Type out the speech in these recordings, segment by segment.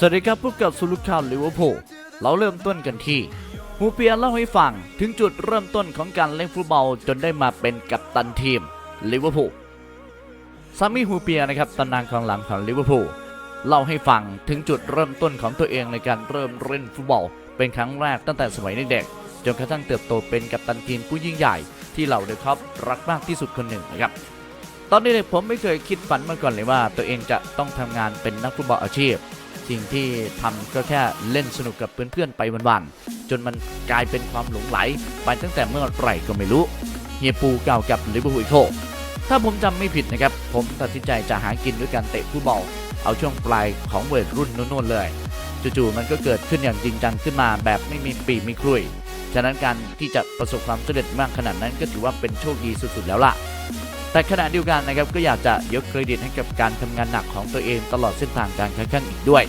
สวัสดีครับพบกับสุลุข่าวลิเวอร์พูลเราเริ่มต้นกันที่ฮูเปียเล่าให้ฟังถึงจุดเริ่มต้นของการเล่นฟุตบอลจนได้มาเป็นกัปตันทีมลิเวอร์พูลซามิฮูเปียนะครับตำนานของหลังของลิเวอร์พูลเล่าให้ฟังถึงจุดเริ่มต้นของตัวเองในการเริ่มเล่นฟุตบอล เป็นครั้งแรกตั้งแต่สมัยเด็กๆจนกระทั่งเติบโตเป็นกัปตันทีมผู้ยิ่งใหญ่ ที่เหล่าเดอะครับรักมากที่สุดคนหนึ่งนะครับตอนเด็กผมไม่เคยคิดฝันมาก่อนเลยว่า ตัวเองจะต้องทำงานเป็นนักฟุตบอลอาชีพ สิ่งที่ทำก็แค่เล่นสนุกกับเพื่อนๆไปวันๆจนมันกลายเป็นความหลงไหล ไปตั้งแต่เมื่อไหร่ก็ไม่รู้เฮียปูเก่ากับลิเวอร์พูลโคถ้าผมจำไม่ผิดนะครับ ผมตัดสินใจจะหากินด้วยการเตะฟุตบอลเอาช่วงปลายของเวทรุ่นนู้นๆเลยจู่ๆมันก็เกิดขึ้นอย่างจริงจังขึ้นมาแบบไม่มีปีมีครุยฉะนั้นการที่จะประสบความสำเร็จมากขนาดนั้นก็ถือว่าเป็นโชคดีสุดๆแล้วล่ะ แต่ขณะเดียวกันนะครับก็อยากจะยกเครดิตให้กับการทำงานหนักของตัวเองตลอดเส้นทางการค้าแข่งอีกด้วย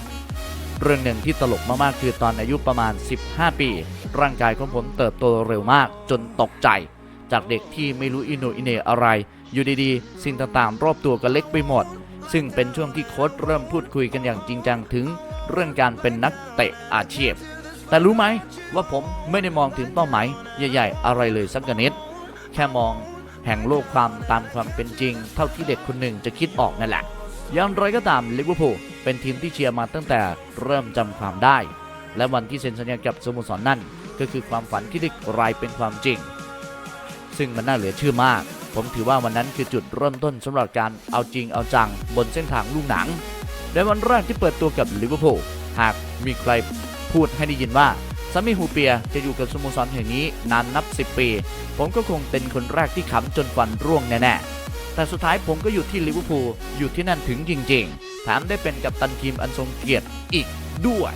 เรื่องหนึ่งที่ตลกมากๆ คือตอนอายุประมาณ 15 ปี ร่างกายของผมเติบโตเร็วมากจนตกใจ จากเด็กที่ไม่รู้อินโนอินเนอะไร อยู่ดีๆ สิ่งต่างๆ รอบตัวก็เล็กไปหมด ซึ่งเป็นช่วงที่โค้ชเริ่มพูดคุยกันอย่างจริงจังถึง เรื่องการเป็นนักเตะอาชีพ แต่รู้ไหมว่าผมไม่ได้มองถึงเป้าหมายใหญ่ ๆ อะไรเลยสักนิด แค่มองแห่งโลกความตามความเป็นจริง เท่าที่เด็กคนหนึ่งจะคิดออกนั่นแหละอย่างไรก็ตามลิเวอร์พูล เป็นทีมที่เชียร์มาตั้งแต่เริ่มจำความได้ และวันที่เซ็นสัญญากับสโมสรนั่น ก็คือความฝันที่ได้กลายเป็นความจริง ซึ่งมันน่าเหลือเชื่อมาก ผมถือว่าวันนั้นคือจุดเริ่มต้นสำหรับการเอาจริงเอาจังบนเส้นทางลูกหนังในวันแรกที่เปิดตัวกับลิเวอร์พูลหากมีใครพูดให้ได้ยินว่าซามิฮูเปียจะอยู่กับสโมสรแห่งนี้นานนับ 10 ปี ผมก็คงเป็นคนแรกที่ขำจนฟันร่วงแน่ๆแต่สุดท้ายผมก็อยู่ที่ลิเวอร์พูลอยู่ที่นั่นถึงจริง ๆ แถมได้เป็นกัปตันทีมอันทรงเกียรติอีกด้วย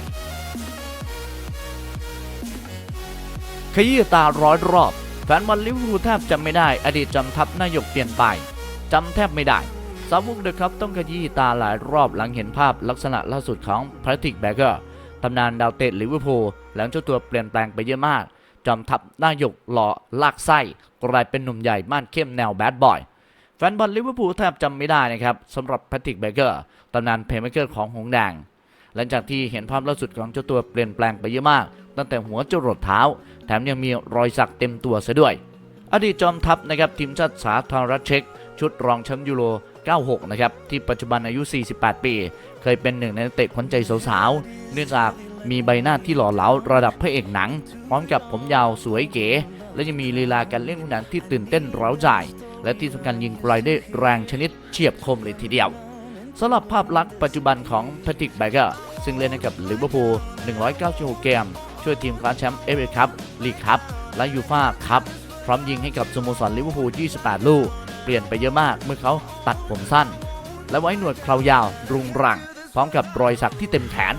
ขยี้ตาร้อยรอบ แฟนบอลลิเวอร์พูลแทบจำไม่ได้ อดีตจำทัพนายกเปลี่ยนไปจำแทบไม่ได้สาวุกเดอะครับต้องขยี้ตาหลายรอบหลังเห็นภาพลักษณะล่าสุดของพาทิกแบเกอร์ตำนานดาวเตะลิเวอร์พูลหลังเจ้าตัวเปลี่ยนแปลงไปเยอะมากจอมทัพหน้าหยกหล่อลากไส้กลายเป็นหนุ่มใหญ่ม่านเข้มแนวแบดบอย ฟนบอลลิเวอร์พูลแทบจำไม่ได้นะครับสำหรับแพทริกเบเกอร์ตำนานเพลย์เมเกอร์ของหงส์แดง หลังจากที่เห็นภาพล่าสุดของเจ้าตัวเปลี่ยนแปลงไปเยอะมาก ตั้งแต่หัวจรดเท้า แถมยังมีรอยสักเต็มตัวซะด้วย อดีตจอมทัพนะครับทีมชาติสาธารณรัฐเช็ก ชุดรองแชมป์ยูโร 96 นะครับ ที่ปัจจุบันอายุ 48 ปี เคยเป็นหนึ่งในนักเตะขวัญใจสาวๆเนื่องจากมีใบหน้าที่หล่อเหลาระดับพระเอกหนัง พร้อมกับผมยาวสวยเก๋และยังมีลีลาการเล่นหนังที่ตื่นเต้นเร้าใจ และที่สำคัญยิงไกลได้แรงชนิดเฉียบคมเลยทีเดียวสำหรับภาพลักษณ์ปัจจุบันของแพทริกแบเกอร์ซึ่งเล่นให้กับลิเวอร์พูล 196 เกม ช่วยทีมคว้าแชมป์เอฟเอคัพลีกคัพและยูฟ่าคัพพร้อมยิงให้กับสโมสรลิเวอร์พูล 28 ลูก เปลี่ยนไปเยอะมากเมื่อเขาตัดผมสั้น และไว้หนวดเครายาวรุงรัง พร้อมกับรอยสักที่เต็มแขน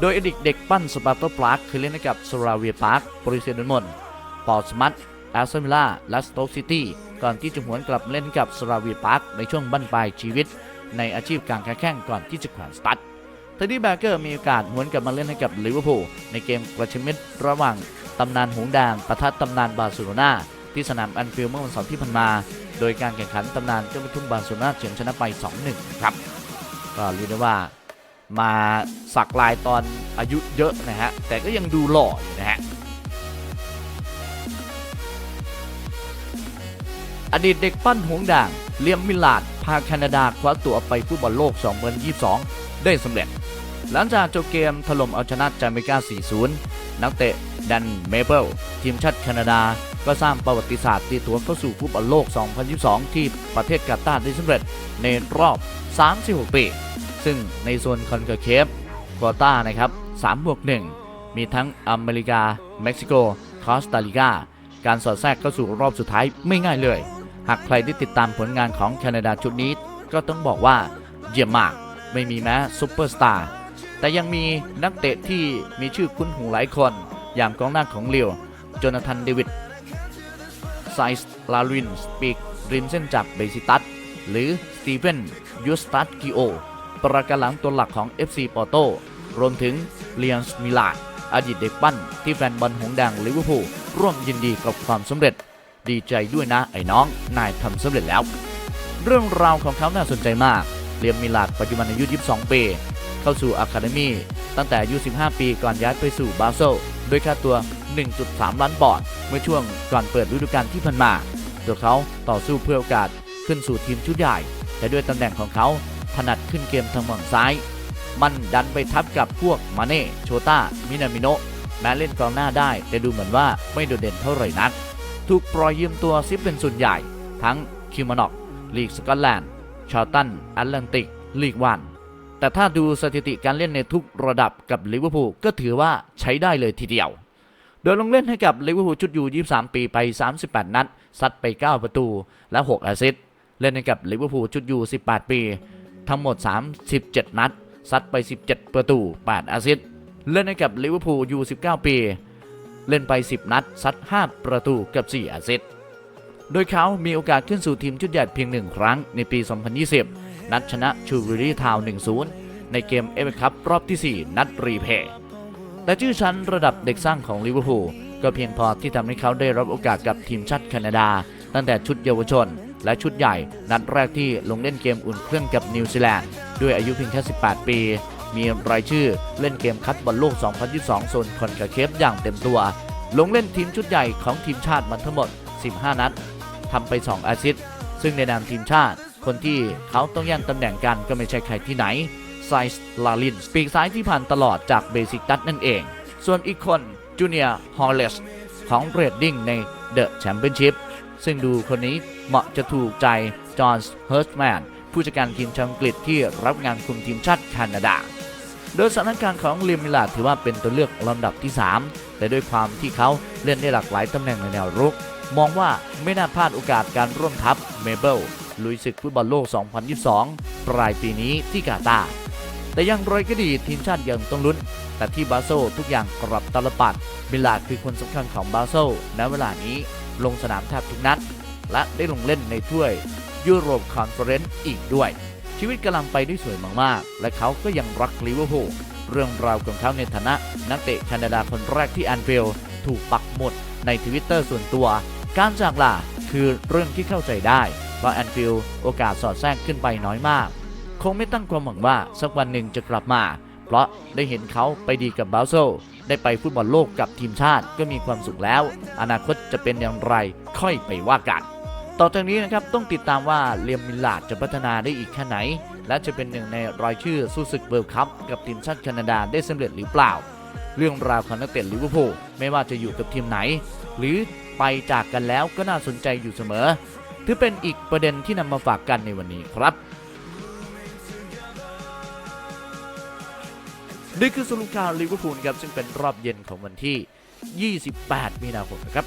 โดยอดีตเด็กปั้นสปาร์ตปลาร์คเคยเล่นให้กับสราเวียปาร์คบริเซียดอนมอนด์ปอร์สมัต แอสตันวิลล่าและสโต๊กซิตี้ก่อนที่จะหวนกลับเล่นกับสราวียปาร์คในช่วงบั้นปลายชีวิต ในอาชีพการค้าแข่งก่อนที่จะแขวนสตัดเทดดี้แบเกอร์มีโอกาสหวนกลับมาเล่นให้กับลิเวอร์พูลในเกมกระชับมิตรระหว่างตำนานหงส์แดงปะทะตำนานบาร์เซโลนาที่สนามแอนฟิลด์เมื่อวันเสาร์ที่ผ่านมา โดยการแข่งขันตำนานเจ้าลูกทุ่งบาร์เซโลนาเฉือนชนะไป 2-1 ครับ ก็เรียกได้ว่ามาสักลายตอนอายุเยอะนะฮะ แต่ก็ยังดูหล่อนะฮะ อดีตเด็กปั้นหงด่างเลียมมิลลาด พาแคนาดาคว้าตัวไปฟุตบอลโลก 2022 ได้สำเร็จ หลังจากจบเกมถล่มเอาชนะจาเมกา 4-0 นักเตะดันเมเปิลทีมชาติแคนาดา ก็สร้างประวัติศาสตร์ตีตัวเข้าสู่ฟุตบอลโลก 2022 ที่ประเทศกาตาร์ได้สำเร็จในรอบ 36 ปี ซึ่งในโซนคอนคาเคฟควอต้านะครับ3บวก1มีทั้งอเมริกา เม็กซิโก คอสตาริกา การสอดแทรกเข้าสู่รอบสุดท้ายไม่ง่ายเลย หากใครได้ติดตามผลงานของแคนาดาชุดนี้ ก็ต้องบอกว่าเยี่ยมมาก ไม่มีแม้ซูเปอร์สตาร์แต่ยังมีนักเตะที่มีชื่อคุ้นหูหลายคน อย่างกองหน้าของเลียวโจนาธานเดวิดไซส์ลารินสปีกริมเส้นจากเบซิตัสหรือสตีเฟนยูสตัสกิโอประกันหลังตัวหลักของ FC ปอร์โตรวมถึงเลียนสมิลาดอดีตเด็กปั้นที่แฟนบอลหงแดงลิเวอร์พูลร่วมยินดีกับความสำเร็จ ดีใจด้วยนะไอ้น้อง นายทำสำเร็จแล้ว เรื่องราวของเขาน่าสนใจมากเลียมมิลาดปัจจุบันอายุ 22 ปี เข้าสู่อะคาเดมีตั้งแต่อายุ 15 ปีก่อนย้ายไปสู่บาเซลด้วยค่าตัว 1.3 ล้านปอนด์เมื่อช่วงก่อนเปิดฤดูกาลที่ผ่านมาตัวเขาต่อสู้เพื่อโอกาสขึ้นสู่ทีมชุดใหญ่ แต่ด้วยตำแหน่งของเขาถนัดขึ้นเกมทางฝั่งซ้าย มันดันไปทับกับพวกมาเน่ โชต้า มินามิโนแม้เล่นกองหน้าได้ แต่ดูเหมือนว่าไม่โดดเด่นเท่าไหร่นัก ถูกปล่อยยืมตัวซิเป็นส่วนใหญ่ ทั้งคิวมานอกลีกสกอตแลนด์ชาตันแอตแลนติกลีกวันแต่ถ้าดูสถิติการเล่นในทุกระดับกับลิเวอร์พูลก็ถือว่าใช้ได้เลยทีเดียว โดยลงเล่นให้กับลิเวอร์พูลชุดยู23 ปีไป 38 นัด ซัดไป 9 ประตูและ 6 แอสซิสต์ เล่นให้กับลิเวอร์พูลชุดยู18 ปี ทั้งหมด 37 นัด ซัดไป 17 ประตู 8 แอสซิสต์ เล่นให้กับลิเวอร์พูลยู19 ปี เล่นไป 10 นัด ซัด 5 ประตูกับ 4 แอสซิสต์โดยเขามีโอกาสขึ้นสู่ทีมชุดใหญ่เพียงหนึ่งครั้งในปี 2020 นัดชนะชูริรีทาวน์1-0 ในเกมเอฟเอคัพรอบที่ 4 นัดรีเพย์แต่ชื่อชั้นระดับเด็กสร้างของลิเวอร์พูลก็เพียงพอที่ทำให้เขาได้รับโอกาสกับทีมชาติแคนาดา ตั้งแต่ชุดเยาวชน และชุดใหญ่ นัดแรกที่ลงเล่นเกมอุ่นเครื่องกับนิวซีแลนด์ด้วยอายุเพียงแค่ 18 ปี มีรายชื่อเล่นเกมคัดบอลโลก 2022 โซนคอนคาเคฟอย่างเต็มตัว ลงเล่นทีมชุดใหญ่ของทีมชาติมันทั้งหมด 15 นัดทำไป 2 แอสซิสต์ซึ่งในนามทีมชาติ คนที่เขาต้องแย่งตำแหน่งกันก็ไม่ใช่ใครที่ไหนไซส์ลาลินปีกซ้ายที่ผ่านตลอดจากเบสิกตัสนั่นเอง ส่วนอีกคนจูเนียร์ฮอลเลสของเรดดิ้งในเดอะแชมเปี้ยนชิพซึ่งดูคนนี้เหมาะจะถูกใจจอห์นส์เฮิร์สแมนผู้จัดการทีมชาวอังกฤษที่รับงานคุมทีมชาติแคนาดา โดยสถานการณ์ของลิมมิลาดถือว่าเป็นตัวเลือกลำดับที่ 3 แต่ด้วยความที่เขาเล่นได้หลากหลายตำแหน่งในแนวรุก มองว่าไม่น่าพลาดโอกาสการร่วมทัพเมเบิลลุยศึกฟุตบอลโลก 2022 ปลายปีนี้ที่กาตาร์แต่อยังไรก็ดีทีมชาติยังต้องลุ้น แต่ที่บาโซทุกอย่างกลับตลปัดมิลาดคือคนสำคัญของบาโซลณเวลานี้ลงสนามแทบทุกนัดและได้ลงเล่นในถ้วยยุโรปคอนเฟอเรนซ์อีกด้วย ชีวิตกำลังไปได้สวยมากๆ และเขาก็ยังรักลิเวอร์พูลเรื่องราวของเขาในฐานะ นักเตะแคนาดาคนแรกที่แอนฟิลถูกปักหมุดในทวิตเตอร์ส่วนตัว การจากลาคือเรื่องที่เข้าใจได้เพราะแอนฟิลโอกาสสอดแทรกขึ้นไปน้อยมาก คงไม่ตั้งความหวังว่าสักวันหนึ่งจะกลับมา เพราะได้เห็นเขาไปดีกับบาโซได้ไปฟุตบอลโลกกับทีมชาติก็มีความสุขแล้ว อนาคตจะเป็นอย่างไรค่อยไปว่ากัน ต่อจากนี้นะครับต้องติดตามว่าเลียมมิลลาดจะพัฒนาได้อีกแค่ไหน และจะเป็นหนึ่งในรายชื่อสู้ศึกเวิลด์คัพกับทีมชาติแคนาดาได้สำเร็จหรือเปล่า เรื่องราวของนักเตะลิเวอร์พูลไม่ว่าจะอยู่กับทีมไหน หรือไปจากกันแล้วก็น่าสนใจอยู่เสมอ ถือเป็นอีกประเด็นที่นำมาฝากกันในวันนี้ครับนี่คือสรุปข่าวลิเวอร์พูลครับซึ่งเป็นรอบเย็นของวันที่ 28 มีนาคมนะครับ